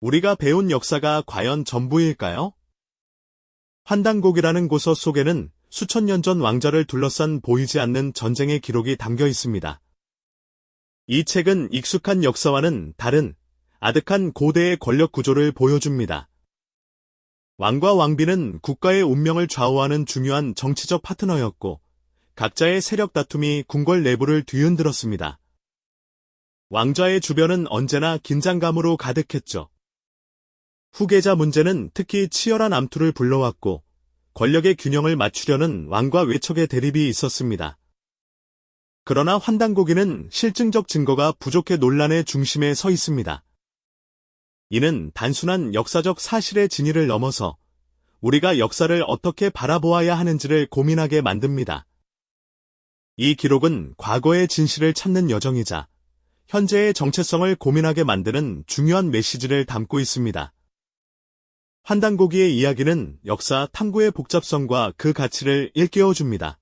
우리가 배운 역사가 과연 전부일까요? 환단곡이라는 고서 속에는 수천 년 전 왕자를 둘러싼 보이지 않는 전쟁의 기록이 담겨 있습니다. 이 책은 익숙한 역사와는 다른 아득한 고대의 권력 구조를 보여줍니다. 왕과 왕비는 국가의 운명을 좌우하는 중요한 정치적 파트너였고, 각자의 세력 다툼이 궁궐 내부를 뒤흔들었습니다. 왕좌의 주변은 언제나 긴장감으로 가득했죠. 후계자 문제는 특히 치열한 암투를 불러왔고, 권력의 균형을 맞추려는 왕과 외척의 대립이 있었습니다. 그러나 환단고기는 실증적 증거가 부족해 논란의 중심에 서 있습니다. 이는 단순한 역사적 사실의 진위를 넘어서 우리가 역사를 어떻게 바라보아야 하는지를 고민하게 만듭니다. 이 기록은 과거의 진실을 찾는 여정이자 현재의 정체성을 고민하게 만드는 중요한 메시지를 담고 있습니다. 환단고기의 이야기는 역사 탐구의 복잡성과 그 가치를 일깨워줍니다.